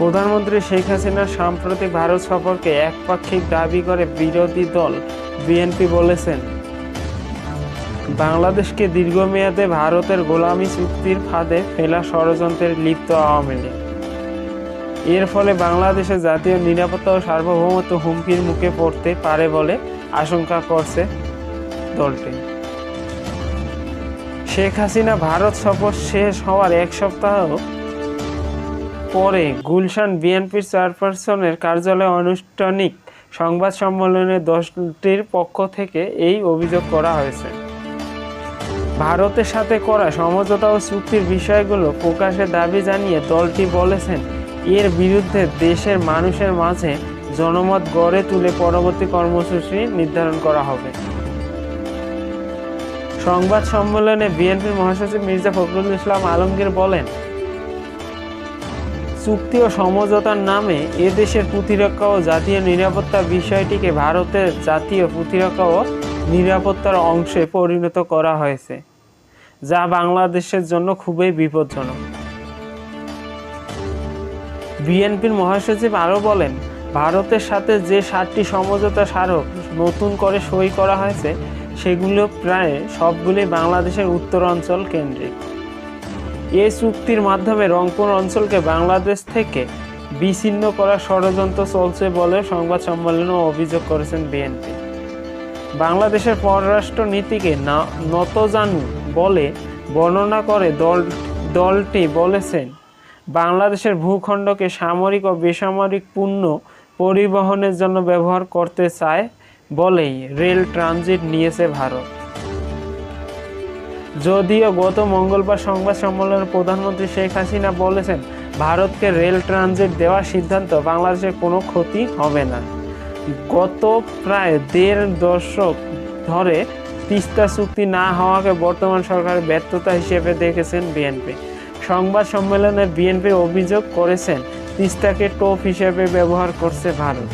প্রধানমন্ত্রী শেখ হাসিনার সাম্প্রতিক ভারত সফরকে একপাক্ষিক দাবি করে বিরোধী দল বিএনপি বলেছেন। বাংলাদেশকে দীর্ঘমেয়াদে ভারতের গোলামি চুক্তির ফাঁদে ফেলা ষড়যন্ত্রের লিপ্ত আওয়ামী লীগ। এর ফলে বাংলাদেশের জাতীয় নিরাপত্তা ও সার্বভৌমত্ব হুমকির মুখে পড়তে পারে বলে আশঙ্কা করছে দলটি। শেখ হাসিনা ভারত সফর শেষ হওয়ার এক সপ্তাহ পরে গুলশান বিএনপির চেয়ারপারসনের কার্যালয়ে আনুষ্ঠানিক সংবাদ সম্মেলনে দলটির পক্ষ থেকে এই অভিযোগ করা হয়েছে। ভারতের সাথে করা সমঝোতা ও চুক্তির বিষয়গুলো প্রকাশের দাবি জানিয়ে দলটি বলেছেন, এর বিরুদ্ধে দেশের মানুষের মাঝে জনমত গড়ে তুলে পরবর্তী কর্মসূচি নির্ধারণ করা হবে। সংবাদ সম্মেলনে বিএনপির মহাসচিব মির্জা ফখরুল ইসলাম আলমগীর বলেন চুক্তি ও সমঝোতার নামে এ দেশের প্রতিরক্ষা ও জাতীয় নিরাপত্তা বিষয়টিকে ভারতের জাতীয় প্রতিরক্ষা ও নিরাপত্তার অংশে পরিণত করা হয়েছে, যা বাংলাদেশের জন্য খুবই বিপজ্জনক। বিএনপির মহাসচিব আরও বলেন, ভারতের সাথে যে সাতটি সমঝোতা স্মারক নতুন করে সই করা হয়েছে, সেগুলো প্রায় সবগুলি বাংলাদেশের উত্তরাঞ্চল কেন্দ্রিক। এই চুক্তির মাধ্যমে রংপুর অঞ্চলকে বাংলাদেশ থেকে বিচ্ছিন্ন করার ষড়যন্ত্র চলছে বলে সংবাদ সম্মেলনে অভিযোগ করেছেন বিএনপি। বাংলাদেশের পররাষ্ট্র নীতিকে নতজানু বলে বর্ণনা করে দল, দলটি বলেছেন, বাংলাদেশের ভূখণ্ডকে সামরিক ও বেসামরিক পণ্য পরিবহনের জন্য ব্যবহার করতে চায় বলেই রেল ট্রানজিট নিয়েছে ভারত। যদিও গত মঙ্গলবার সংবাদ সম্মেলনে প্রধানমন্ত্রী শেখ হাসিনা বলেছেন, ভারতকে রেল ট্রানজিট দেওয়ার সিদ্ধান্ত বাংলাদেশের কোনো ক্ষতি হবে না। গত প্রায় দেড় দশক ধরে তিস্তা চুক্তি না হওয়াকে বর্তমান সরকারের ব্যর্থতা হিসেবে দেখেছেন বিএনপি সংবাদ সম্মেলনে বিএনপি অভিযোগ করেছেন, তিস্তাকে টোপ হিসেবে ব্যবহার করছে ভারত।